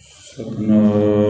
ਸਤਨਾਮ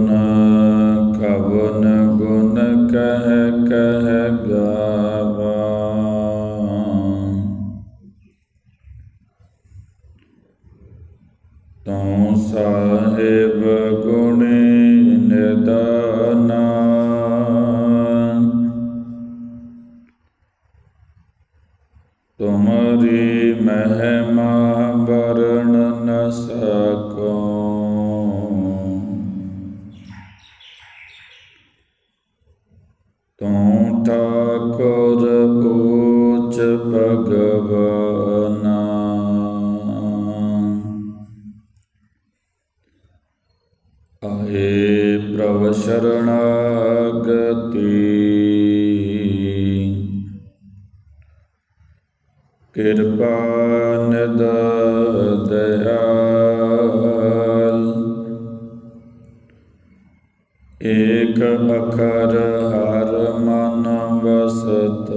ਏਕ ਅਖਰ ਹਰ ਮਨ ਵਸਤ।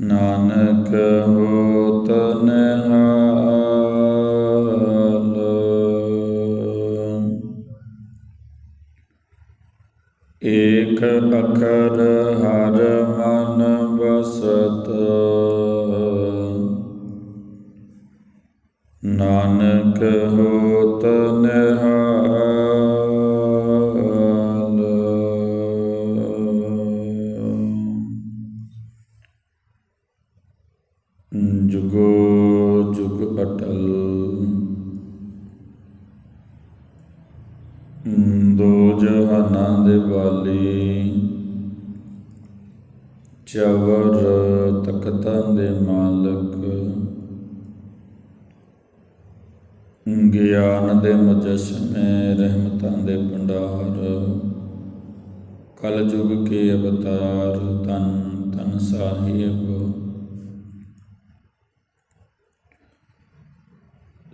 ਨਾਨਕ ਹੋਤ ਨਿਹਾਲ। ਏਕ ਅਖਰ ਹਰ ਮਨ ਵਸਤ। ਨਾਨਕ ਹੋਤ ਜੁਗੋ ਜੁਗ ਅਟਲ। ਦੋ ਜਹਾਨਾਂ ਦੇ ਵਾਲੀ। ਚਵਰ ਤਖਤਾਂ ਦੇ ਮਾਲਕ। ਗਿਆਨ ਦੇ ਮਜਸ਼ਮੇ ਰਹਿਮਤਾਂ ਦੇ ਭੰਡਾਰ। ਕਲ ਯੁਗ ਕੇ ਅਵਤਾਰ ਤਨ ਤਨ ਸਾਹਿਬ।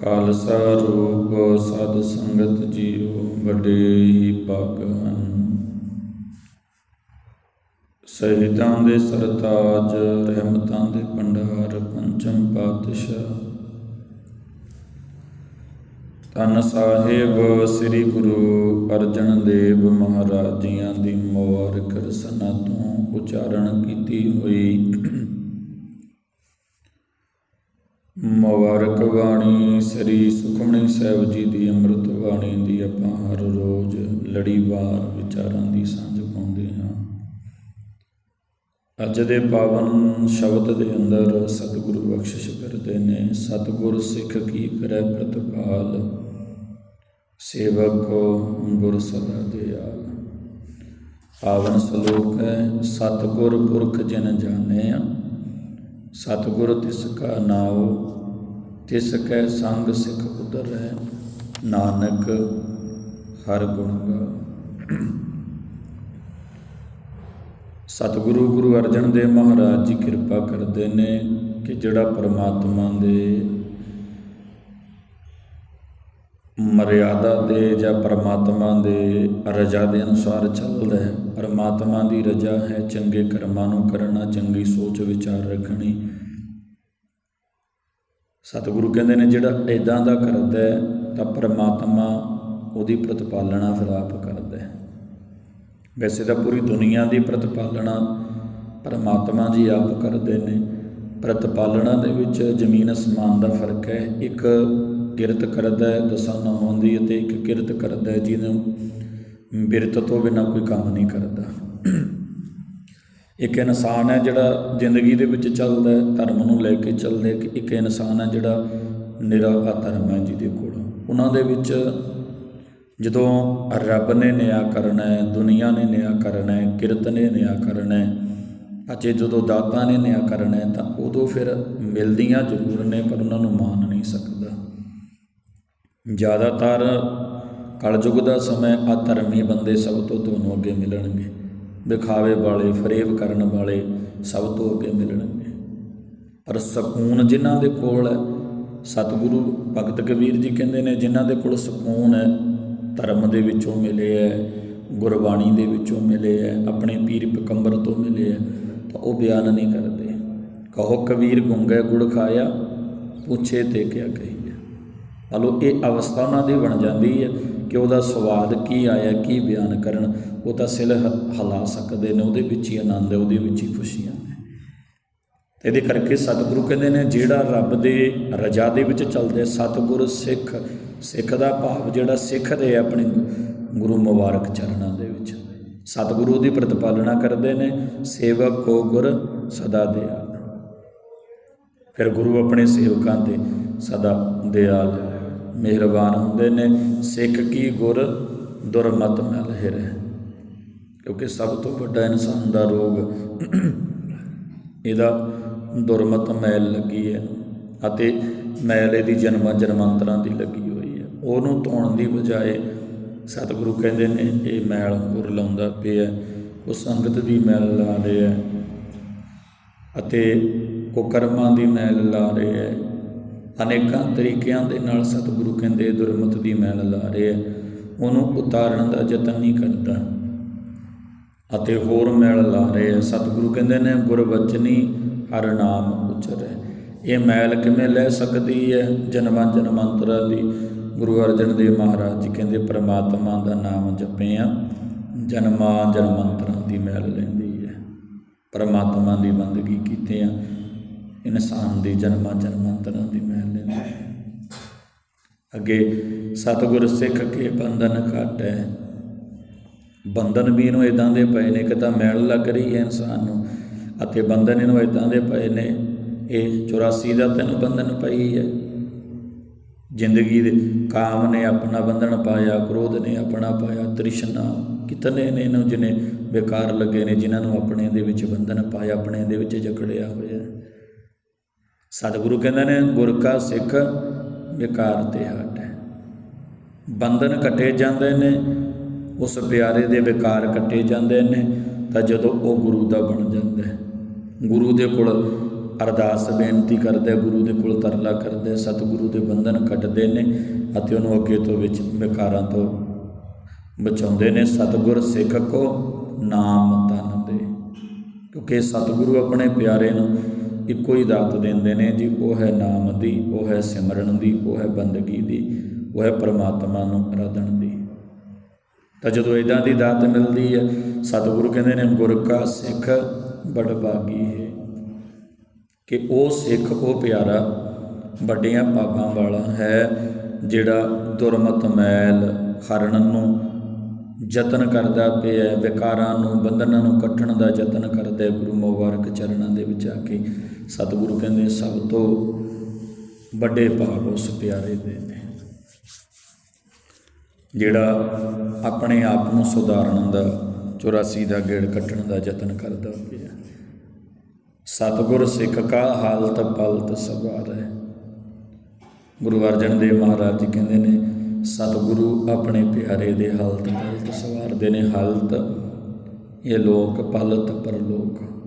ਖਾਲਸਾ ਰੂਪ ਸਦ ਸੰਗਤ ਜੀਓ ਵੱਡੇ ਹੀ ਭਾਗ ਹਨ ਸ਼ਹੀਦਾਂ ਦੇ ਸਰਤਾਜ, ਰਹਿਮਤਾਂ ਦੇ ਭੰਡਾਰ, ਪੰਚਮ ਪਾਤਸ਼ਾਹ। ਤਨ ਸਾਹਿਬ ਸ੍ਰੀ ਗੁਰੂ ਅਰਜਨ ਦੇਵ ਮਹਾਰਾਜ ਜੀਆਂ ਦੀ ਮੁਬਾਰਕ ਰਸਨਾ ਤੋਂ ਉਚਾਰਨ ਕੀਤੀ ਹੋਈ ਮੁਬਾਰਕ ਬਾਣੀ, ਸ੍ਰੀ ਸੁਖਮਣੀ ਸਾਹਿਬ ਜੀ ਦੀ ਅੰਮ੍ਰਿਤ ਬਾਣੀ ਦੀ ਆਪਾਂ ਹਰ ਰੋਜ਼ ਲੜੀਵਾਰ ਵਿਚਾਰਾਂ ਦੀ ਸਾਂਝ ਪਾਉਂਦੇ ਹਾਂ। ਅੱਜ ਦੇ ਪਾਵਨ ਸ਼ਬਦ ਦੇ ਅੰਦਰ ਸਤਿਗੁਰੂ ਬਖਸ਼ਿਸ਼ ਕਰਦੇ ਨੇ, ਸਤਿਗੁਰ ਸਿੱਖ ਕੀ ਕਰੈ ਪ੍ਰਤਪਾਲ? ਸੇਵਕ ਕੋ ਗੁਰ ਸਦਾ ਦਿਆਲ। ਪਾਵਨ ਸ਼ਲੋਕ ਹੈ, ਸਤਿਗੁਰ ਪੁਰਖ ਜਿਨ ਜਾਣਿਆ ਸਤਿਗੁਰ ਤਿਸ ਕਾ ਨਾਉ, ਤਿਸ ਕੈ ਸੰਗ ਸਿੱਖ ਉਤਰੈ ਨਾਨਕ ਹਰ ਗੁਣ ਗਾ ਸਤਿਗੁਰੂ ਗੁਰੂ ਅਰਜਨ ਦੇਵ ਮਹਾਰਾਜ ਜੀ ਕਿਰਪਾ ਕਰਦੇ ਨੇ ਕਿ ਜਿਹੜਾ ਪਰਮਾਤਮਾ ਦੇ ਮਰਿਆਦਾ ਦੇ ਜਾਂ ਪਰਮਾਤਮਾ ਦੇ ਰਜਾ ਦੇ ਅਨੁਸਾਰ ਚੱਲਦਾ ਹੈ। ਪਰਮਾਤਮਾ ਦੀ ਰਜਾ ਹੈ ਚੰਗੇ ਕਰਮਾਂ ਨੂੰ ਕਰਨਾ, ਚੰਗੀ ਸੋਚ ਵਿਚਾਰ ਰੱਖਣੀ। ਸਤਿਗੁਰੂ ਕਹਿੰਦੇ ਨੇ, ਜਿਹੜਾ ਇਦਾਂ ਦਾ ਕਰਦਾ ਹੈ, ਤਾਂ ਪਰਮਾਤਮਾ ਉਹਦੀ ਪ੍ਰਤਪਾਲਣਾ ਫਿਰ ਆਪ ਕਰਦਾ ਹੈ। ਵੈਸੇ ਤਾਂ ਪੂਰੀ ਦੁਨੀਆ ਦੀ ਪ੍ਰਤਪਾਲਣਾ ਪਰਮਾਤਮਾ ਜੀ ਆਪ ਕਰਦੇ ਨੇ। ਪ੍ਰਤਪਾਲਣਾ ਦੇ ਵਿੱਚ ਜ਼ਮੀਨ ਅਸਮਾਨ ਦਾ ਫ਼ਰਕ ਹੈ। ਇੱਕ ਕਿਰਤ ਕਰਦਾ ਹੈ ਦਸਾਂ ਨਾਮਾਂ ਦੀ ਅਤੇ ਇੱਕ ਕਿਰਤ ਕਰਦਾ ਹੈ, ਜਿਹਨੂੰ ਬਿਰਤ ਤੋਂ ਬਿਨਾਂ ਕੋਈ ਕੰਮ ਨਹੀਂ ਕਰਦਾ। ਇੱਕ ਇਨਸਾਨ ਹੈ ਜਿਹੜਾ ਜ਼ਿੰਦਗੀ ਦੇ ਵਿੱਚ ਚੱਲਦਾ ਹੈ, ਧਰਮ ਨੂੰ ਲੈ ਕੇ ਚੱਲਦਾ ਹੈ ਕਿ ਇੱਕ ਇਨਸਾਨ ਹੈ ਜਿਹੜਾ ਨਿਰਾ ਧਰਮ ਹੈ ਜਿਹਦੇ ਕੋਲ। ਉਹਨਾਂ ਦੇ ਵਿੱਚ ਜਦੋਂ ਰੱਬ ਨੇ ਨਿਆ ਕਰਨਾ ਹੈ, ਦੁਨੀਆ ਨੇ ਨਿਆ ਕਰਨਾ ਹੈ, ਕਿਰਤ ਨੇ ਨਿਆ ਕਰਨਾ ਹੈ ਅਜੇ ਜਦੋਂ ਦਾਤਾ ਨੇ ਨਿਆਂ ਕਰਨਾ ਹੈ, ਤਾਂ ਉਦੋਂ ਫਿਰ ਮਿਲਦੀਆਂ ਜ਼ਰੂਰ ਨੇ, ਪਰ ਉਹਨਾਂ ਨੂੰ ਮਾਨ ਨਹੀਂ ਸਕਦਾ। ਜ਼ਿਆਦਾਤਰ ਕਲਯੁਗ ਦਾ ਸਮਾਂ ਅਧਰਮੀ ਬੰਦੇ ਸਭ ਤੋਂ ਤੁਹਾਨੂੰ ਅੱਗੇ ਮਿਲਣਗੇ। ਦਿਖਾਵੇ ਵਾਲੇ, ਫਰੇਬ ਕਰਨ ਵਾਲੇ ਸਭ ਤੋਂ ਅੱਗੇ ਮਿਲਣਗੇ। ਪਰ ਸਕੂਨ ਜਿਨ੍ਹਾਂ ਦੇ ਕੋਲ ਹੈ, ਸਤਿਗੁਰੂ ਭਗਤ ਕਬੀਰ ਜੀ ਕਹਿੰਦੇ ਨੇ, ਜਿਨ੍ਹਾਂ ਦੇ ਕੋਲ ਸਕੂਨ ਹੈ, ਧਰਮ ਦੇ ਵਿੱਚੋਂ ਮਿਲੇ ਹੈ, ਗੁਰਬਾਣੀ ਦੇ ਵਿੱਚੋਂ ਮਿਲੇ ਹੈ, ਆਪਣੇ ਪੀਰ ਪਕੰਬਰ ਤੋਂ ਮਿਲੇ ਹੈ, ਤਾਂ ਉਹ ਬਿਆਨ ਨਹੀਂ ਕਰਦੇ। ਕਹੋ ਕਬੀਰ ਗੁੰਗੇ ਗੁੜ ਖਾਇਆ, ਪੁੱਛੇ ਤੇ ਕਿਆ ਕਹੀਏ ਹਲੋ, ਇਹ ਅਵਸਥਾ ਉਹਨਾਂ ਦੀ ਬਣ ਜਾਂਦੀ ਹੈ ਕਿ ਉਹਦਾ ਸਵਾਦ ਕੀ ਆਇਆ, ਕੀ ਬਿਆਨ ਕਰਨ, ਉਹ ਤਾਂ ਸਿਲ ਹਲਾ ਸਕਦੇ ਨੇ, ਉਹਦੇ ਵਿੱਚ ਹੀ ਆਨੰਦ ਹੈ, ਉਹਦੇ ਵਿੱਚ ਹੀ ਖੁਸ਼ੀਆਂ ਨੇ। ਇਹਦੇ ਕਰਕੇ ਸਤਿਗੁਰੂ ਕਹਿੰਦੇ ਨੇ, ਜਿਹੜਾ ਰੱਬ ਦੇ ਰਜਾ ਦੇ ਵਿੱਚ ਚੱਲਦੇ ਸਤਿਗੁਰ ਸਿੱਖ ਸਿੱਖ ਦਾ ਭਾਵ ਜਿਹੜਾ ਸਿੱਖਦੇ ਆ ਆਪਣੇ ਗੁਰੂ ਮੁਬਾਰਕ ਚਰਨਾਂ ਦੇ ਵਿੱਚ। ਸਤਿਗੁਰੂ ਦੀ ਪ੍ਰਤਪਾਲਣਾ ਕਰਦੇ ਨੇ, ਸੇਵਕ ਕੋ ਗੁਰ ਸਦਾ ਦਿਆਲ। ਫਿਰ ਗੁਰੂ ਆਪਣੇ ਸੇਵਕਾਂ ਤੇ ਸਦਾ ਦਿਆਲ ਮਿਹਰਬਾਨ ਹੁੰਦੇ ਨੇ। ਸਿੱਖ ਕੀ ਗੁਰ ਦੁਰਮਤ ਮਲ ਹਿਰੈ। ਕਿਉਂਕਿ ਸਭ ਤੋਂ ਵੱਡਾ ਇਨਸਾਨ ਦਾ ਰੋਗ ਇਹਦਾ ਦੁਰਮਤ ਮੈਲ ਲੱਗੀ ਹੈ ਅਤੇ ਮੈਲ ਇਹਦੀ ਜਨਮ ਜਨਮਾਂਤਰਾਂ ਦੀ ਲੱਗੀ ਹੋਈ ਹੈ। ਉਹਨੂੰ ਧੋਣ ਦੀ ਬਜਾਏ ਸਤਿਗੁਰੂ ਕਹਿੰਦੇ ਨੇ, ਇਹ ਮੈਲ ਹੋਰ ਲਾਉਂਦਾ ਪਿਆ ਉਹ ਸੰਗਤ ਦੀ ਮੈਲ ਲਾ ਰਿਹਾ ਹੈ ਅਤੇ ਕੁਕਰਮਾਂ ਦੀ ਮੈਲ ਲਾ ਰਿਹਾ ਹੈ। ਅਨੇਕਾਂ ਤਰੀਕਿਆਂ ਦੇ ਨਾਲ ਸਤਿਗੁਰੂ ਕਹਿੰਦੇ, ਦੁਰਮਤ ਦੀ ਮੈਲ ਲਾ ਰਿਹਾ ਹੈ ਉਹਨੂੰ ਉਤਾਰਨ ਦਾ ਯਤਨ ਨਹੀਂ ਕਰਦਾ ਅਤੇ ਹੋਰ ਮੈਲ ਲਾ ਰਹੇ ਆ ਸਤਿਗੁਰੂ ਕਹਿੰਦੇ ਨੇ ਗੁਰਬਚਨੀ ਹਰ ਨਾਮ ਉਚਰੈ। ਇਹ ਮੈਲ ਕਿਵੇਂ ਲੈ ਸਕਦੀ ਹੈ ਜਨਮਾਂ ਜਨਮਾਂਤਰਾਂ ਦੀ ਗੁਰੂ ਅਰਜਨ ਦੇਵ ਮਹਾਰਾਜ ਜੀ ਕਹਿੰਦੇ, ਪ੍ਰਮਾਤਮਾ ਦਾ ਨਾਮ ਜਪਿਆ, ਜਨਮਾਂ ਜਨਮਾਂਤਰਾਂ ਦੀ ਮੈਲ ਲੈਂਦੀ ਹੈ ਪ੍ਰਮਾਤਮਾ ਦੀ ਬੰਦਗੀ ਕੀਤੇ ਆ ਇਨਸਾਨ ਦੀ ਜਨਮਾਂ ਜਨਮਾਂਤਰਾਂ ਦੀ ਮੈਲ ਲੈਂਦੀ ਹੈ। ਅੱਗੇ ਸਤਿਗੁਰ ਸਿੱਖ ਕੇ ਬੰਧਨ ਘਟੈ। ਬੰਧਨ ਵੀ ਇਹਨੂੰ ਇਦਾਂ ਦੇ ਪਏ ਨੇ ਕਿ ਤਾਂ ਮੈਲ ਲੱਗ ਰਹੀ ਹੈ ਇਨਸਾਨ ਨੂੰ ਅਤੇ ਬੰਧਨ ਇਹਨੂੰ ਇਦਾਂ ਦੇ ਪਏ ਨੇ, ਇਹ 84 ਦਾ ਤੈਨੂੰ ਬੰਧਨ ਪਈ ਹੈ। ਜ਼ਿੰਦਗੀ ਦੇ ਕਾਮ ਨੇ ਆਪਣਾ ਬੰਧਨ ਪਾਇਆ, ਕ੍ਰੋਧ ਨੇ ਆਪਣਾ ਪਾਇਆ, ਤ੍ਰਿਸ਼ਨਾ ਕਿਤਨੇ ਨੇ ਇਹਨੂੰ ਜਿਹਨੇ ਬੇਕਾਰ ਲੱਗੇ ਨੇ, ਜਿਨ੍ਹਾਂ ਨੂੰ ਆਪਣੇ ਦੇ ਵਿੱਚ ਬੰਧਨ ਪਾਇਆ, ਆਪਣੇ ਦੇ ਵਿੱਚ ਜਕੜਿਆ ਹੋਇਆ। ਸਤਿਗੁਰੂ ਕਹਿੰਦੇ ਨੇ ਗੁਰ ਕਾ ਸਿੱਖ ਵਿਕਾਰ ਤੇ ਹਟ ਹੈ। ਬੰਧਨ ਕੱਟੇ ਜਾਂਦੇ ਨੇ, ਉਸ ਪਿਆਰੇ ਦੇ ਵਿਕਾਰ ਕੱਟੇ ਜਾਂਦੇ ਨੇ, ਤਾਂ ਜਦੋਂ ਉਹ ਗੁਰੂ ਦਾ ਬਣ ਜਾਂਦਾ ਹੈ। ਗੁਰੂ ਦੇ ਕੋਲ ਅਰਦਾਸ ਬੇਨਤੀ ਕਰਦਾ, ਗੁਰੂ ਦੇ ਕੋਲ ਤਰਲਾ ਕਰਦਾ, ਸਤਿਗੁਰੂ ਦੇ ਬੰਧਨ ਕੱਟਦੇ ਨੇ ਅਤੇ ਉਹਨੂੰ ਅੱਗੇ ਤੋਂ ਵਿੱਚ ਵਿਕਾਰਾਂ ਤੋਂ ਬਚਾਉਂਦੇ ਨੇ। ਸਤਿਗੁਰ ਸਿੱਖ ਕੋ ਨਾਮ ਤਨ ਦੇ। ਕਿਉਂਕਿ ਸਤਿਗੁਰੂ ਆਪਣੇ ਪਿਆਰੇ ਨੂੰ ਇੱਕੋ ਹੀ ਦਾਤ ਦਿੰਦੇ ਨੇ ਜੀ, ਉਹ ਹੈ ਨਾਮ ਦੀ, ਉਹ ਹੈ ਸਿਮਰਨ ਦੀ, ਉਹ ਹੈ ਬੰਦਗੀ ਦੀ, ਉਹ ਹੈ ਪ੍ਰਮਾਤਮਾ ਨੂੰ ਅਰਾਧਨ ਦੀ। ਤਾਂ ਜਦੋਂ ਇਦਾਂ ਦੀ ਦਾਤ ਮਿਲਦੀ ਹੈ, ਸਤਿਗੁਰੂ ਕਹਿੰਦੇ ਨੇ ਗੁਰ ਕਾ ਸਿੱਖ ਬੜ ਬਾਗੀ ਹੈ ਕਿ ਉਹ ਸਿੱਖ, ਉਹ ਪਿਆਰਾ ਵੱਡੀਆਂ ਪਾਪਾਂ ਵਾਲਾ ਹੈ, ਜਿਹੜਾ ਦੁਰਮਤ ਮੈਲ ਖਰਨ ਨੂੰ ਯਤਨ ਕਰਦਾ ਪਿਆ ਵਿਕਾਰਾਂ ਨੂੰ, ਬੰਧਨਾਂ ਨੂੰ ਕੱਟਣ ਦਾ ਯਤਨ ਕਰਦਾ ਗੁਰੂ ਮੁਬਾਰਕ ਚਰਨਾਂ ਦੇ ਵਿੱਚ ਆ ਕੇ। ਸਤਿਗੁਰੂ ਕਹਿੰਦੇ ਸਭ ਤੋਂ ਵੱਡੇ ਭਾਗ ਉਸ ਪਿਆਰੇ ਦੇ ਨੇ। ਜਿਹੜਾ ਆਪਣੇ ਆਪ ਨੂੰ ਸੁਧਾਰਨ ਦਾ 84 ਦਾ ਗੇੜ ਕੱਟਣ ਦਾ ਯਤਨ ਕਰਦਾ ਪਿਆ। ਸਤਿਗੁਰ ਸਿੱਖ ਕਾ ਹਾਲਤ ਪਲਤ ਸਵਾਰੈ ਗੁਰੂ ਅਰਜਨ ਦੇਵ ਮਹਾਰਾਜ ਜੀ ਕਹਿੰਦੇ ਨੇ, ਸਤਿਗੁਰੂ ਆਪਣੇ ਪਿਆਰੇ ਦੇ ਹਾਲਤ ਪਲਤ ਸਵਾਰਦੇ ਨੇ। ਹਾਲਤ ਇਹ ਲੋਕ ਪਲਤ ਪਰਲੋਕ।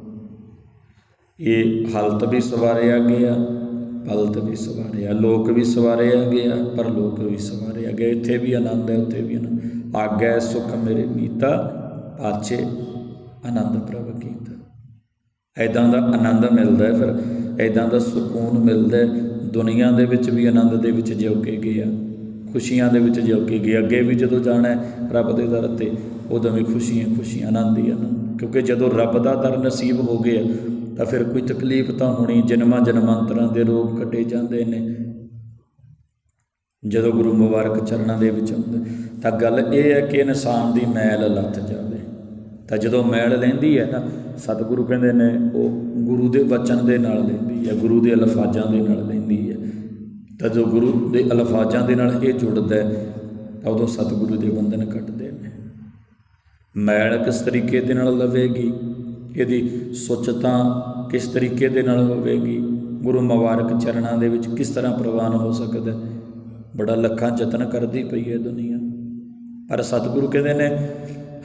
ਇਹ ਹਾਲਤ ਵੀ ਸਵਾਰਿਆ ਗਿਆ ਪਲਤ ਵੀ ਸਵਾਰਿਆ ਲੋਕ ਵੀ ਸਵਾਰਿਆ ਗਿਆ ਪਰਲੋਕ ਵੀ ਸਵਾਰਿਆ ਗਿਆ ਇੱਥੇ ਵੀ ਆਨੰਦ ਹੈ, ਉੱਥੇ ਵੀ ਆਨੰਦ। ਆਗੈ ਸੁਖ ਮੇਰੇ ਮੀਤਾ, ਪਾਛੇ ਆਨੰਦ ਪ੍ਰਭ ਕੀਤਾ। ਐਦਾਂ ਦਾ ਆਨੰਦ ਮਿਲਦਾ ਹੈ ਫਿਰ ਐਦਾਂ ਦਾ ਸਕੂਨ ਮਿਲਦਾ ਹੈ। ਦੁਨੀਆ ਦੇ ਵਿੱਚ ਵੀ ਆਨੰਦ ਦੇ ਵਿੱਚ ਜਿਉ ਕੇ ਗਿਆ ਖੁਸ਼ੀਆਂ ਦੇ ਵਿੱਚ ਜਿਉ ਕੇ ਗਿਆ ਅੱਗੇ ਵੀ ਜਦੋਂ ਜਾਣਾ ਰੱਬ ਦੇ ਦਰ ਤੇ, ਉਦੋਂ ਵੀ ਖੁਸ਼ੀਆਂ ਖੁਸ਼ੀਆਂ, ਆਨੰਦ ਹੀ ਆਨੰਦ। ਕਿਉਂਕਿ ਜਦੋਂ ਰੱਬ ਦਾ ਦਰ ਨਸੀਬ ਹੋ ਗਿਆ ਤਾਂ ਫਿਰ ਕੋਈ ਤਕਲੀਫ ਤਾਂ ਹੋਣੀ, ਜਨਮਾਂ ਜਨਮਾਂਤਰਾਂ ਦੇ ਰੋਗ ਕੱਟੇ ਜਾਂਦੇ ਨੇ। ਜਦੋਂ ਗੁਰੂ ਮੁਬਾਰਕ ਚਰਨਾਂ ਦੇ ਵਿੱਚ ਹੁੰਦੇ ਤਾਂ ਗੱਲ ਇਹ ਹੈ ਕਿ ਇਨਸਾਨ ਦੀ ਮੈਲ ਲੱਥ ਜਾਵੇ। ਤਾਂ ਜਦੋਂ ਮੈਲ ਲੈਂਦੀ ਹੈ ਨਾ ਸਤਿਗੁਰੂ ਕਹਿੰਦੇ ਨੇ, ਉਹ ਗੁਰੂ ਦੇ ਵਚਨ ਦੇ ਨਾਲ ਲੈਂਦੀ ਹੈ, ਗੁਰੂ ਦੇ ਅਲਫਾਜ਼ਾਂ ਦੇ ਨਾਲ ਲੈਂਦੀ ਹੈ। ਤਾਂ ਜੋ ਗੁਰੂ ਦੇ ਅਲਫਾਜ਼ਾਂ ਦੇ ਨਾਲ ਇਹ ਜੁੜਦਾ ਹੈ, ਤਾਂ ਉਦੋਂ ਸਤਿਗੁਰੂ ਦੇ ਬੰਧਨ ਕੱਟਦੇ ਨੇ। ਮੈਲ ਕਿਸ ਤਰੀਕੇ ਦੇ ਨਾਲ ਲਵੇਗੀ? ਇਹਦੀ ਸੁੱਚਤਾ ਕਿਸ ਤਰੀਕੇ ਦੇ ਨਾਲ ਹੋਵੇਗੀ, ਗੁਰੂ ਮੁਬਾਰਕ ਚਰਨਾਂ ਦੇ ਵਿੱਚ ਕਿਸ ਤਰ੍ਹਾਂ ਪ੍ਰਵਾਨ ਹੋ ਸਕਦਾ ਬੜਾ ਲੱਖਾਂ ਯਤਨ ਕਰਦੀ ਪਈ ਹੈ ਦੁਨੀਆ। ਪਰ ਸਤਿਗੁਰੂ ਕਹਿੰਦੇ ਨੇ,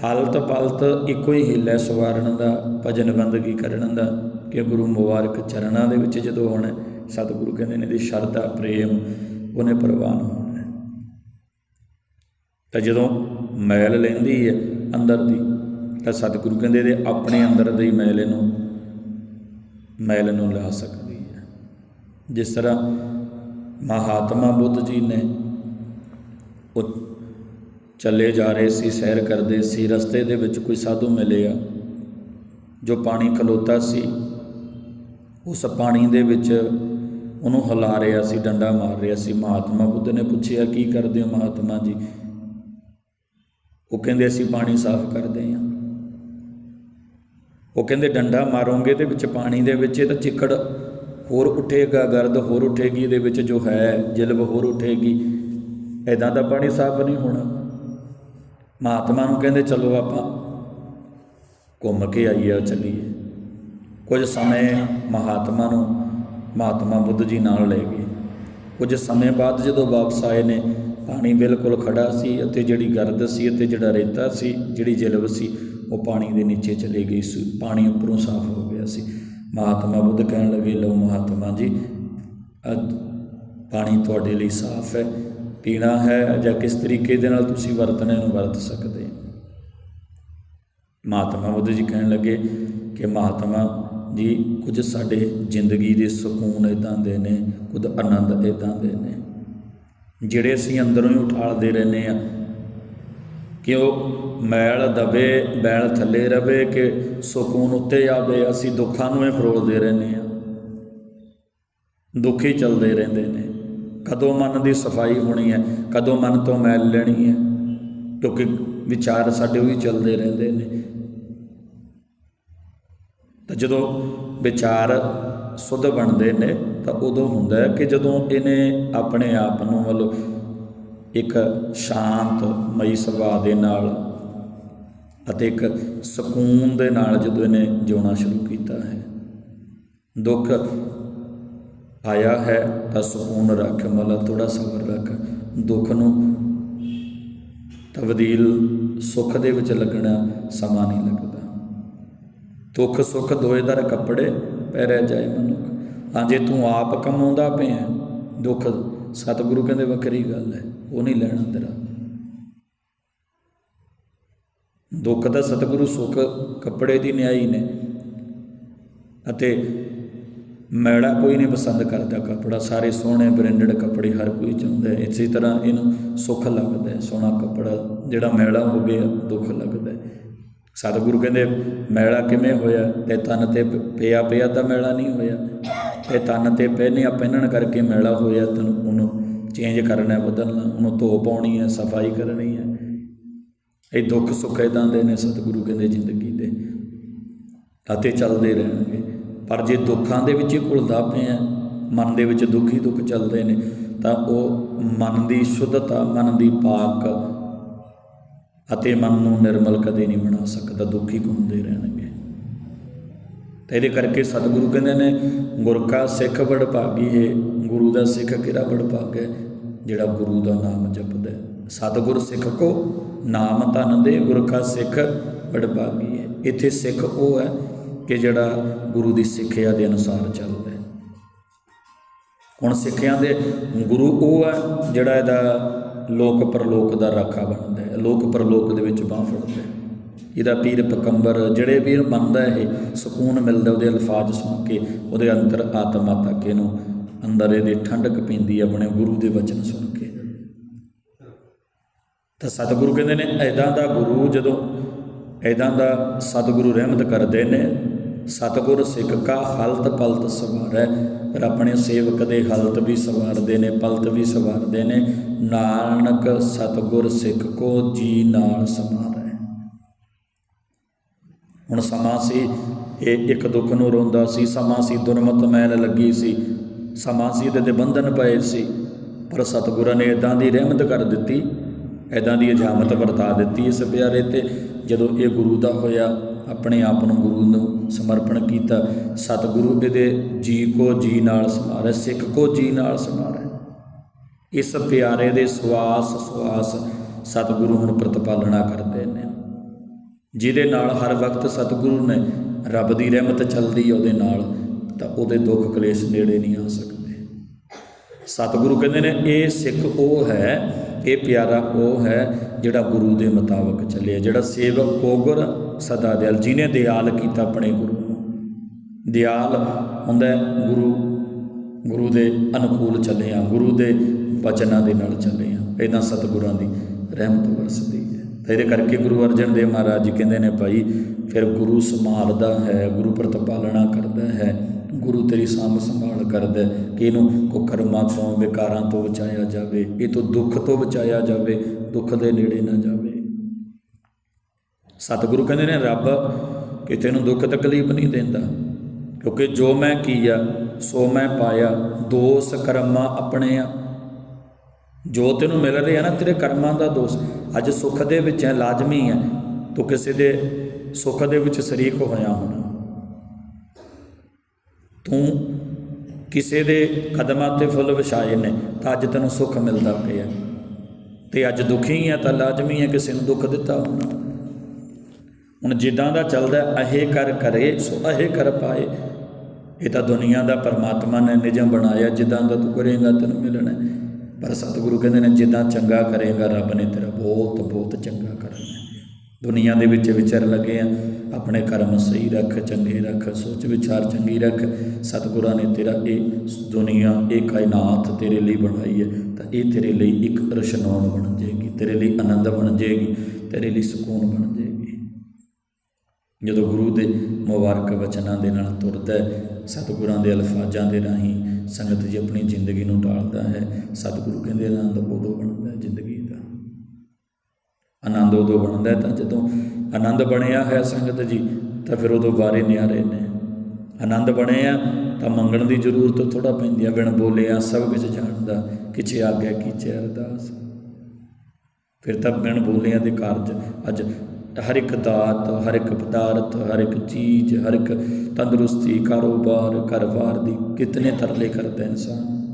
ਹਾਲਤ ਪਲਤ ਇੱਕੋ ਹੀ ਹਿੱਲ ਹੈ ਸਵਾਰਨ ਦਾ, ਭਜਨ ਬੰਦਗੀ ਕਰਨ ਦਾ, ਕਿ ਗੁਰੂ ਮੁਬਾਰਕ ਚਰਨਾਂ ਦੇ ਵਿੱਚ ਜਦੋਂ ਆਉਣਾ ਸਤਿਗੁਰੂ ਕਹਿੰਦੇ ਨੇ ਦੀ ਸ਼ਰਧਾ, ਪ੍ਰੇਮ, ਉਹਨੇ ਪ੍ਰਵਾਨ ਹੋਣਾ ਤਾਂ ਜਦੋਂ ਮੈਲ ਲੈਂਦੀ ਹੈ ਅੰਦਰ ਦੀ ਤਾਂ ਸਤਿਗੁਰੂ ਕਹਿੰਦੇ ਇਹਦੇ ਆਪਣੇ ਅੰਦਰ ਦੀ ਮੈਲ ਨੂੰ ਮੈਲ ਨੂੰ ਲਾ ਸਕਦੀ ਹੈ। ਜਿਸ ਤਰ੍ਹਾਂ ਮਹਾਤਮਾ ਬੁੱਧ ਜੀ ਨੇ ਉਹ ਚੱਲੇ ਜਾ ਰਹੇ ਸੀ, ਸੈਰ ਕਰਦੇ ਸੀ, ਰਸਤੇ ਦੇ ਵਿੱਚ ਕੋਈ ਸਾਧੂ ਮਿਲਿਆ ਜੋ ਪਾਣੀ ਖਲੋਤਾ ਸੀ, ਉਸ ਪਾਣੀ ਦੇ ਵਿੱਚ ਉਹਨੂੰ ਹਿਲਾ ਰਿਹਾ ਸੀ, ਡੰਡਾ ਮਾਰ ਰਿਹਾ ਸੀ। ਮਹਾਤਮਾ ਬੁੱਧ ਨੇ ਪੁੱਛਿਆ, ਕੀ ਕਰਦੇ ਹੋ ਮਹਾਤਮਾ ਜੀ? ਉਹ ਕਹਿੰਦੇ, ਅਸੀਂ ਪਾਣੀ ਸਾਫ਼ ਕਰਦੇ ਹਾਂ। ਉਹ ਕਹਿੰਦੇ ਡੰਡਾ ਮਾਰੋਗੇ ਦੇ ਵਿੱਚ ਪਾਣੀ ਦੇ ਵਿੱਚ, ਇਹ ਤਾਂ ਚਿੱਕੜ ਹੋਰ ਉੱਠੇਗਾ, ਗਰਦ ਹੋਰ ਉੱਠੇਗੀ, ਇਹਦੇ ਵਿੱਚ ਜੋ ਹੈ ਜਲਬ ਹੋਰ ਉੱਠੇਗੀ। ਐਦਾਂ ਦਾ ਪਾਣੀ ਸਾਫ਼ ਨਹੀਂ ਹੋਣਾ। ਮਹਾਤਮਾ ਨੂੰ ਕਹਿੰਦੇ, ਚਲੋ ਆਪਾਂ ਘੁੰਮ ਕੇ ਆਈਏ ਚੱਲੀਏ। ਕੁਝ ਸਮੇਂ ਮਹਾਤਮਾ ਨੂੰ ਮਹਾਤਮਾ ਬੁੱਧ ਜੀ ਨਾਲ ਲੈ ਗਏ। ਕੁਝ ਸਮੇਂ ਬਾਅਦ ਜਦੋਂ ਵਾਪਸ ਆਏ ਨੇ, ਪਾਣੀ ਬਿਲਕੁਲ ਖੜਾ ਸੀ ਅਤੇ ਜਿਹੜੀ ਗਰਦ ਸੀ ਅਤੇ ਜਿਹੜਾ ਰੇਤਾ ਸੀ, ਜਿਹੜੀ ਜਲਬ ਸੀ ਉਹ ਪਾਣੀ ਦੇ ਨੀਚੇ ਚਲੇ ਗਈ ਸੀ। ਪਾਣੀ ਉੱਪਰੋਂ ਸਾਫ਼ ਹੋ ਗਿਆ ਸੀ। ਮਹਾਤਮਾ ਬੁੱਧ ਕਹਿਣ ਲੱਗੇ, ਲਓ ਮਹਾਤਮਾ ਜੀ ਅੱਜ ਪਾਣੀ ਤੁਹਾਡੇ ਲਈ ਸਾਫ਼ ਹੈ, ਪੀਣਾ ਹੈ ਜਾਂ ਕਿਸ ਤਰੀਕੇ ਦੇ ਨਾਲ ਤੁਸੀਂ ਵਰਤਣੇ ਨੂੰ ਵਰਤ ਸਕਦੇ ਹੋ? ਮਹਾਤਮਾ ਬੁੱਧ ਜੀ ਕਹਿਣ ਲੱਗੇ ਕਿ ਮਹਾਤਮਾ ਜੀ, ਕੁਝ ਸਾਡੇ ਜ਼ਿੰਦਗੀ ਦੇ ਸਕੂਨ ਇਦਾਂ ਦੇ ਨੇ, ਕੁਝ ਆਨੰਦ ਇਦਾਂ ਦੇ ਨੇ। ਜਿਹੜੇ ਅਸੀਂ ਅੰਦਰੋਂ ਹੀ ਉਠਾਲਦੇ ਰਹਿੰਦੇ ਆ ਕਿ ਉਹ ਮੈਲ ਦਬੇ, ਬੈਲ ਥੱਲੇ ਰਵੇ ਕਿ ਸਕੂਨ ਉੱਤੇ ਆਵੇ, ਅਸੀਂ ਦੁੱਖਾਂ ਨੂੰ ਹੀ ਫਰੋਲਦੇ ਰਹਿੰਦੇ ਆ ਦੁੱਖ ਹੀ ਚੱਲਦੇ ਰਹਿੰਦੇ ਨੇ। ਕਦੋਂ ਮਨ ਦੀ ਸਫ਼ਾਈ ਹੋਣੀ ਹੈ, ਕਦੋਂ ਮਨ ਤੋਂ ਮੈਲ ਲੈਣੀ ਹੈ। ਕਿਉਂਕਿ ਵਿਚਾਰ ਸਾਡੇ ਉਹੀ ਚੱਲਦੇ ਰਹਿੰਦੇ ਨੇ। ਤਾਂ ਜਦੋਂ ਵਿਚਾਰ ਸੁੱਧ ਬਣਦੇ ਨੇ, ਤਾਂ ਉਦੋਂ ਹੁੰਦਾ ਕਿ ਜਦੋਂ ਇਹਨੇ ਆਪਣੇ ਆਪ ਨੂੰ ਮਤਲਬ ਇੱਕ ਸ਼ਾਂਤ ਮਈ ਸੁਭਾਅ ਦੇ ਨਾਲ ਅਤੇ ਇੱਕ ਸਕੂਨ ਦੇ ਨਾਲ ਜਦੋਂ ਇਹਨੇ ਜਿਉਣਾ ਸ਼ੁਰੂ ਕੀਤਾ ਹੈ। ਦੁੱਖ ਆਇਆ ਹੈ ਤਾਂ ਸਕੂਨ ਰੱਖ, ਮਤਲਬ ਥੋੜਾ ਸਬਰ ਰੱਖ। ਦੁੱਖ ਨੂੰ ਤਬਦੀਲ ਸੁੱਖ ਦੇ ਵਿੱਚ ਲੱਗਣਾ ਸਮਾਂ ਨਹੀਂ ਲੱਗਦਾ। ਦੁੱਖ ਸੁੱਖ ਦੋਏ ਦਰ ਕੱਪੜੇ ਪੈ ਰਹਿ ਜਾਏ ਮਨੁੱਖ। ਹਾਂ, ਜੇ ਤੂੰ ਆਪ ਕਮਾਉਂਦਾ ਪਿਆ ਦੁੱਖ ਸਤਿਗੁਰੂ ਕਹਿੰਦੇ ਵੱਖਰੀ ਗੱਲ ਹੈ, ਉਹ ਨਹੀਂ ਲੈਣਾ ਤੇਰਾ। ਦੁੱਖ ਦਾ ਸਤਿਗੁਰੂ ਸੁੱਖ ਕੱਪੜੇ ਦੀ ਨਿਆਈ ਨੇ ਅਤੇ ਮੈੜਾ ਕੋਈ ਨਹੀਂ ਪਸੰਦ ਕਰਦਾ ਕੱਪੜਾ, ਸਾਰੇ ਸੋਹਣੇ ਬ੍ਰਾਂਡਡ ਕੱਪੜੇ ਹਰ ਕੋਈ ਚਾਹੁੰਦਾ ਹੈ। ਇਸੇ ਤਰ੍ਹਾਂ ਇਹਨੂੰ ਸੁੱਖ ਲੱਗਦਾ ਹੈ, ਸੋਹਣਾ ਕੱਪੜਾ ਜਿਹੜਾ ਮੈਲਾ ਹੋਵੇ, ਦੁੱਖ ਲੱਗਦਾ ਹੈ। ਸਤਿਗੁਰੂ ਕਹਿੰਦੇ, ਮੈਲਾ ਕਿਵੇਂ ਹੋਇਆ? ਤੇ ਤਨ ਤੇ ਪਿਆ ਪਿਆ ਤਾਂ ਮੈਲਾ ਨਹੀਂ ਹੋਇਆ। ਤੇ ਤਨ ਤੇ ਪਹਿਨਿਆ ਪਹਿਨਣ ਕਰਕੇ ਮੈਲਾ ਹੋਇਆ। ਤਨ ਉਹਨੂੰ ਚੇਂਜ ਕਰਨਾ ਬਦਲਣਾ। ਉਹਨੂੰ ਧੋ ਪਾਉਣੀ ਹੈ, ਸਫ਼ਾਈ ਕਰਨੀ ਹੈ। ਇਹ ਦੁੱਖ ਸੁੱਖ ਇਦਾਂ ਦੇ ਨੇ ਸਤਿਗੁਰੂ ਕਹਿੰਦੇ ਜ਼ਿੰਦਗੀ ਦੇ। ਅਤੇ ਚੱਲਦੇ ਰਹਿਣਗੇ। ਪਰ ਜੇ ਦੁੱਖਾਂ ਦੇ ਵਿੱਚ ਹੀ ਘੁਲਦਾ ਪਿਆ ਮਨ ਦੇ ਵਿੱਚ ਦੁੱਖ ਹੀ ਦੁੱਖ ਚੱਲਦੇ ਨੇ, ਤਾਂ ਉਹ ਮਨ ਦੀ ਸ਼ੁੱਧਤਾ, ਮਨ ਦੀ ਪਾਕ ਅਤੇ ਮਨ ਨੂੰ ਨਿਰਮਲ ਕਦੇ ਨਹੀਂ ਬਣਾ ਸਕਦਾ, ਦੁਖੀ ਘੁੰਮਦੇ ਰਹਿਣਗੇ। ਤੇ ਇਹਦੇ ਕਰਕੇ ਸਤਿਗੁਰੂ ਕਹਿੰਦੇ ਨੇ, ਗੁਰ ਕਾ ਸਿੱਖ ਬੜ ਭਾਗੀ ਹੈ ਗੁਰੂ ਦਾ ਸਿੱਖ ਕਿਹੜਾ ਬੜ ਭਾਗ ਹੈ? ਜਿਹੜਾ ਗੁਰੂ ਦਾ ਨਾਮ ਜਪਦਾ ਹੈ। ਸਤਿਗੁਰ ਸਿੱਖ ਕੋ ਨਾਮ ਧਨ ਦੇ, ਗੁਰ ਕਾ ਸਿੱਖ ਬੜ ਭਾਗੀ ਹੈ ਇੱਥੇ ਸਿੱਖ ਉਹ ਹੈ ਕਿ ਜਿਹੜਾ ਗੁਰੂ ਦੀ ਸਿੱਖਿਆ ਦੇ ਅਨੁਸਾਰ ਚੱਲਦਾ ਹੈ। ਹੁਣ ਸਿੱਖਿਆ ਦੇ ਗੁਰੂ ਉਹ ਹੈ ਜਿਹੜਾ ਇਹਦਾ ਲੋਕ ਪਰਲੋਕ ਦਾ ਰਾਖਾ ਬਣਦਾ ਹੈ। ਲੋਕ ਪਰਲੋਕ ਦੇ ਵਿੱਚ ਬਾਹ ਫੜਦਾ ਹੈ। ਇਹਦਾ ਪੀਰ ਪਕੰਬਰ ਜਿਹੜੇ ਵੀਰ ਮੰਨਦਾ ਇਹ ਸਕੂਨ ਮਿਲਦਾ ਉਹਦੇ ਅਲਫਾਜ਼ ਸੁਣ ਕੇ, ਉਹਦੇ ਅੰਤਰ ਆਤਮਾ ਤੱਕ ਇਹਨੂੰ ਅੰਦਰ ਇਹਦੇ ਠੰਡਕ ਪੈਂਦੀ ਹੈ, ਆਪਣੇ ਗੁਰੂ ਦੇ ਵਚਨ ਸੁਣ ਕੇ। ਤਾਂ ਸਤਿਗੁਰੂ ਕਹਿੰਦੇ ਨੇ, ਐਦਾਂ ਦਾ ਗੁਰੂ ਜਦੋਂ, ਐਦਾਂ ਦਾ ਸਤਿਗੁਰੂ ਰਹਿਮਤ ਕਰਦੇ ਨੇ ਸਤਿਗੁਰ ਸਿੱਖ ਕਾ ਹਲਤ ਪਲਤ ਸਵਾਰੈ। ਪਰ ਆਪਣੇ ਸੇਵਕ ਦੇ ਹਲਤ ਵੀ ਸਵਾਰਦੇ ਨੇ, ਪਲਤ ਵੀ ਸਵਾਰਦੇ ਨੇ। ਨਾਨਕ ਸਤਿਗੁਰ ਸਿੱਖ ਕੋ ਜੀ ਨਾਲ ਸਮਾਰੈ। ਹੁਣ ਸਮਾਂ ਸੀ, ਇਹ ਇੱਕ ਦੁੱਖ ਨੂੰ ਰੋਂਦਾ ਸੀ। ਸਮਾਂ ਸੀ, ਦੁਰਮਤ ਮੈਲ ਲੱਗੀ ਸੀ। ਸਮਾਂ ਸੀ, ਇਹਦੇ ਤੇ ਬੰਧਨ ਪਏ ਸੀ। ਪਰ ਸਤਿਗੁਰਾਂ ਨੇ ਇਦਾਂ ਦੀ ਰਹਿਮਤ ਕਰ ਦਿੱਤੀ ਇਦਾਂ ਦੀ ਇਜਾਮਤ ਵਰਤਾ ਦਿੱਤੀ ਇਸ ਪਿਆਰੇ ਤੇ। ਜਦੋਂ ਇਹ ਗੁਰੂ ਦਾ ਹੋਇਆ ਆਪਣੇ ਆਪ ਨੂੰ ਗੁਰੂ ਨੂੰ ਸਮਰਪਣ ਕੀਤਾ। ਸਤਿਗੁਰੂ ਇਹਦੇ ਜੀ ਕੋ ਜੀ ਨਾਲ ਸਮਾਰੈ, ਸਿੱਖ ਕੋ ਜੀ ਨਾਲ ਸਮਾਰੈ। ਇਸ ਪਿਆਰੇ ਦੇ ਸਵਾਸ ਸਵਾਸ ਸਤਿਗੁਰੂ ਹੁਣ ਪ੍ਰਤਪਾਲਣਾ ਕਰਦੇ ਨੇ। ਜਿਹਦੇ ਨਾਲ ਹਰ ਵਕਤ ਸਤਿਗੁਰੂ ਨੇ ਰੱਬ ਦੀ ਰਹਿਮਤ ਚੱਲਦੀ ਉਹਦੇ ਨਾਲ ਤਾਂ ਉਹਦੇ ਦੁੱਖ ਕਲੇਸ਼ ਨੇੜੇ ਨਹੀਂ ਆ ਸਕਦੇ। ਸਤਿਗੁਰੂ ਕਹਿੰਦੇ ਨੇ, ਇਹ ਸਿੱਖ ਉਹ ਹੈ, ਇਹ ਪਿਆਰਾ ਉਹ ਹੈ ਜਿਹੜਾ ਗੁਰੂ ਦੇ ਮੁਤਾਬਕ ਚੱਲਿਆ ਜਿਹੜਾ ਸੇਵਕ, ਕੋਗਰ ਸਦਾ ਦਿਆਲ, ਜਿਹਨੇ ਦਿਆਲ ਕੀਤਾ ਆਪਣੇ ਗੁਰੂ ਨੂੰ। ਦਿਆਲ ਹੁੰਦਾ ਗੁਰੂ ਗੁਰੂ ਦੇ ਅਨੁਕੂਲ ਚੱਲੇ ਆ ਗੁਰੂ ਦੇ ਵਚਨਾਂ ਦੇ ਨਾਲ ਚੱਲੇ ਆ ਇਦਾਂ ਸਤਿਗੁਰਾਂ ਦੀ ਰਹਿਮਤ ਵਰਸਦੀ ਹੈ। ਤਾਂ ਇਹਦੇ ਕਰਕੇ ਗੁਰੂ ਅਰਜਨ ਦੇਵ ਮਹਾਰਾਜ ਜੀ ਕਹਿੰਦੇ ਨੇ ਭਾਈ, ਫਿਰ ਗੁਰੂ ਸੰਭਾਲਦਾ ਹੈ, ਗੁਰੂ ਪ੍ਰਤਪਾਲਣਾ ਕਰਦਾ ਹੈ, ਗੁਰੂ ਤੇਰੀ ਸਾਂਭ ਸੰਭਾਲ ਕਰਦਾ ਕਿ ਇਹਨੂੰ ਕੋ ਤੋਂ, ਵਿਕਾਰਾਂ ਤੋਂ ਬਚਾਇਆ ਜਾਵੇ, ਇਹ ਤੋਂ ਦੁੱਖ ਤੋਂ ਬਚਾਇਆ ਜਾਵੇ, ਦੁੱਖ ਦੇ ਨੇੜੇ ਨਾ ਜਾਵੇ। ਸਤਿਗੁਰੂ ਕਹਿੰਦੇ ਨੇ, ਰੱਬ ਕਿਤੇ ਨੂੰ ਦੁੱਖ ਤਕਲੀਫ ਨਹੀਂ ਦਿੰਦਾ, ਕਿਉਂਕਿ ਜੋ ਮੈਂ ਕੀਆ, ਸੋ ਮੈਂ ਪਾਇਆ, ਦੋਸ ਕਰਮਾਂ ਆਪਣੇ ਆ। ਜੋ ਤੈਨੂੰ ਮਿਲ ਰਿਹਾ ਨਾ, ਤੇਰੇ ਕਰਮਾਂ ਦਾ ਦੋਸ਼। ਅੱਜ ਸੁੱਖ ਦੇ ਵਿੱਚ ਹੈ ਲਾਜ਼ਮੀ ਹੈ ਤੂੰ ਕਿਸੇ ਦੇ ਸੁੱਖ ਦੇ ਵਿੱਚ ਸ਼ਰੀਕ ਹੋਇਆ ਹੋਣਾ। ਤੂੰ ਕਿਸੇ ਦੇ ਕਦਮਾਂ ਤੇ ਫੁੱਲ ਵਿਛਾਏ ਨੇ, ਤਾਂ ਅੱਜ ਤੈਨੂੰ ਸੁੱਖ ਮਿਲਦਾ ਪਿਆ। ਤੇ ਅੱਜ ਦੁਖੀ ਹੈ ਤਾਂ ਲਾਜ਼ਮੀ ਹੈ ਕਿਸੇ ਨੂੰ ਦੁੱਖ ਦਿੱਤਾ ਹੋਣਾ। ਹੁਣ ਜਿੱਦਾਂ ਦਾ ਚੱਲਦਾ ਅਹੇ ਕਰ ਕਰੇ, ਸੋ ਅਹੇ ਕਰ ਪਾਏ। ਇਹ ਤਾਂ ਦੁਨੀਆ ਦਾ ਪਰਮਾਤਮਾ ਨੇ ਨਿਯਮ ਬਣਾਇਆ, ਜਿੱਦਾਂ ਦਾ ਤੂੰ ਕਰੇਗਾ, ਤੈਨੂੰ ਮਿਲਣਾ ਪਰ ਸਤਿਗੁਰੂ ਕਹਿੰਦੇ ਨੇ, ਜਿੱਦਾਂ ਚੰਗਾ ਕਰੇਗਾ, ਰੱਬ ਨੇ ਤੇਰਾ ਬਹੁਤ ਬਹੁਤ ਚੰਗਾ ਕਰਨਾ ਹੈ। ਦੁਨੀਆ ਦੇ ਵਿੱਚ ਵਿਚਰ ਲੱਗੇ ਆ, ਆਪਣੇ ਕਰਮ ਸਹੀ ਰੱਖ, ਚੰਗੇ ਰੱਖ, ਸੋਚ ਵਿਚਾਰ ਚੰਗੀ ਰੱਖ। ਸਤਿਗੁਰਾਂ ਨੇ ਤੇਰਾ ਇਹ ਦੁਨੀਆ, ਇਹ ਕਾਇਨਾਤ ਤੇਰੇ ਲਈ ਬਣਾਈ ਹੈ। ਤਾਂ ਇਹ ਤੇਰੇ ਲਈ ਇੱਕ ਰਸ਼ਨਾਉਣ ਬਣ ਜਾਏਗੀ, ਤੇਰੇ ਲਈ ਆਨੰਦ ਬਣ ਜਾਏਗੀ, ਤੇਰੇ ਲਈ ਸਕੂਨ ਬਣ ਜਾਏਗੀ। ਜਦੋਂ ਗੁਰੂ ਦੇ ਮੁਬਾਰਕ ਵਚਨਾਂ ਦੇ ਨਾਲ ਤੁਰਦਾ ਹੈ, ਸਤਿਗੁਰਾਂ ਦੇ ਅਲਫਾਜ਼ਾਂ ਦੇ ਰਾਹੀਂ ਸੰਗਤ ਜੀ ਆਪਣੀ ਜ਼ਿੰਦਗੀ ਨੂੰ ਢਾਲਦਾ ਹੈ, ਸਤਿਗੁਰੂ ਕਹਿੰਦੇ ਆਨੰਦ ਉਦੋਂ ਬਣਦਾ ਹੈ ਜ਼ਿੰਦਗੀ ਦਾ। ਆਨੰਦ ਉਦੋਂ ਬਣਦਾ ਹੈ ਤਾਂ ਜਦੋਂ ਆਨੰਦ ਬਣਿਆ ਹੈ ਸੰਗਤ ਜੀ, ਤਾਂ ਫਿਰ ਉਦੋਂ ਬਾਰੇ ਨਿਆਰੇ ਨੇ। ਆਨੰਦ ਬਣਿਆ ਤਾਂ ਮੰਗਣ ਦੀ ਜ਼ਰੂਰਤ ਥੋੜਾ ਪੈਂਦੀ ਆ ਬਿਨ ਬੋਲਿਆ ਸਭ ਕੁਝ ਜਾਣਦਾ, ਕਿਛੇ ਆਗਿਆ ਕੀਚੇ ਅਰਦਾਸ। ਫਿਰ ਤਾਂ ਬਿਨ ਬੋਲਿਆਂ ਦੇ ਕਾਰਜ ਅੱਜ ਹਰ ਇੱਕ ਦਾਤ, ਹਰ ਇੱਕ ਪਦਾਰਥ, ਹਰ ਇੱਕ ਚੀਜ਼, ਹਰ ਇੱਕ ਤੰਦਰੁਸਤੀ, ਕਾਰੋਬਾਰ, ਘਰ-ਬਾਰ ਦੀ ਕਿਤਨੇ ਤਰਲੇ ਕਰਦਾ ਇਨਸਾਨ।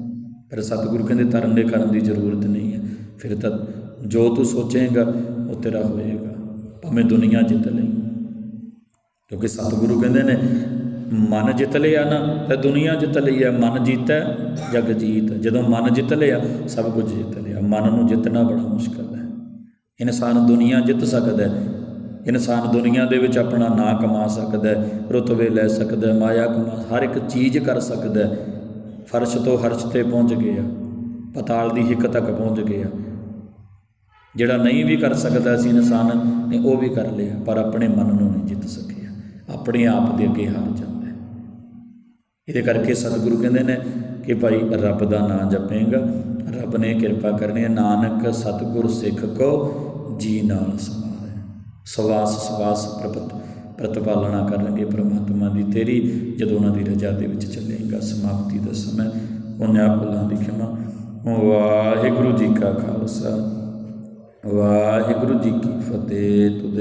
ਪਰ ਸਤਿਗੁਰੂ ਕਹਿੰਦੇ ਤਰਲੇ ਕਰਨ ਦੀ ਜ਼ਰੂਰਤ ਨਹੀਂ ਹੈ। ਫਿਰ ਤਾਂ ਜੋ ਤੂੰ ਸੋਚੇਗਾ, ਉਹ ਤੇਰਾ ਹੋਏਗਾ। ਭਾਵੇਂ ਦੁਨੀਆ ਜਿੱਤ ਲਈ ਕਿਉਂਕਿ ਸਤਿਗੁਰੂ ਕਹਿੰਦੇ ਨੇ, ਮਨ ਜਿੱਤ ਲਿਆ ਨਾ, ਤੇ ਦੁਨੀਆ ਜਿੱਤ ਲਈ ਹੈ। ਮਨ ਜੀਤਾ, ਜਗ ਜੀਤ। ਜਦੋਂ ਮਨ ਜਿੱਤ ਲਿਆ, ਸਭ ਕੁਝ ਜਿੱਤ ਲਿਆ। ਮਨ ਨੂੰ ਜਿੱਤਣਾ ਬੜਾ ਮੁਸ਼ਕਲ ਹੈ। ਇਨਸਾਨ ਦੁਨੀਆ ਜਿੱਤ ਸਕਦਾ ਹੈ। ਇਨਸਾਨ ਦੁਨੀਆ ਦੇ ਵਿੱਚ ਆਪਣਾ ਨਾਂ ਕਮਾ ਸਕਦਾ ਹੈ, ਰੁਤਬੇ ਲੈ ਸਕਦਾ ਮਾਇਆ ਕਮਾ, ਹਰ ਇੱਕ ਚੀਜ਼ ਕਰ ਸਕਦਾ ਫਰਸ਼ ਤੋਂ ਹਰਸ਼ ਤੇ ਪਹੁੰਚ ਗਿਆ ਪਤਾਲ ਦੀ ਹਿੱਕ ਤੱਕ ਪਹੁੰਚ ਗਿਆ ਜਿਹੜਾ ਨਹੀਂ ਵੀ ਕਰ ਸਕਦਾ ਸੀ ਇਨਸਾਨ ਨੇ ਉਹ ਵੀ ਕਰ ਲਿਆ, ਪਰ ਆਪਣੇ ਮਨ ਨੂੰ ਨਹੀਂ ਜਿੱਤ ਸਕਿਆ। ਆਪਣੇ ਆਪ ਦੇ ਅੱਗੇ ਹਾਰ ਜਾਂਦਾ ਇਹਦੇ ਕਰਕੇ ਸਤਿਗੁਰੂ ਕਹਿੰਦੇ ਨੇ ਕਿ ਭਾਈ ਰੱਬ ਦਾ ਨਾਮ ਜਪੇਗਾ। ਰੱਬ ਨੇ ਕਿਰਪਾ ਕਰਨੀ ਹੈ, ਨਾਨਕ ਸਤਿਗੁਰ ਸਿੱਖ ਕੋ ਜੀ ਨਾਲ ਸਮਾਰੇ ਸਵਾਸ ਸਵਾਸ ਪ੍ਰਪਤ ਪ੍ਰਤਪਾਲਣਾ ਕਰਨਗੇ ਪ੍ਰਮਾਤਮਾ ਦੀ ਤੇਰੀ, ਜਦੋਂ ਉਹਨਾਂ ਦੀ ਰਜਾ ਦੇ ਵਿੱਚ ਚੱਲੇਗਾ ਸਮਾਪਤੀ ਦਾ ਸਮਾਂ। ਉਹਨਾਂ ਭੁੱਲਾਂ ਦੀ ਖਿਮਾ। ਵਾਹਿਗੁਰੂ ਜੀ ਕਾ ਖਾਲਸਾ। ਵਾਹਿਗੁਰੂ ਜੀ ਕੀ ਫਤਿਹ। ਤੁਦੇ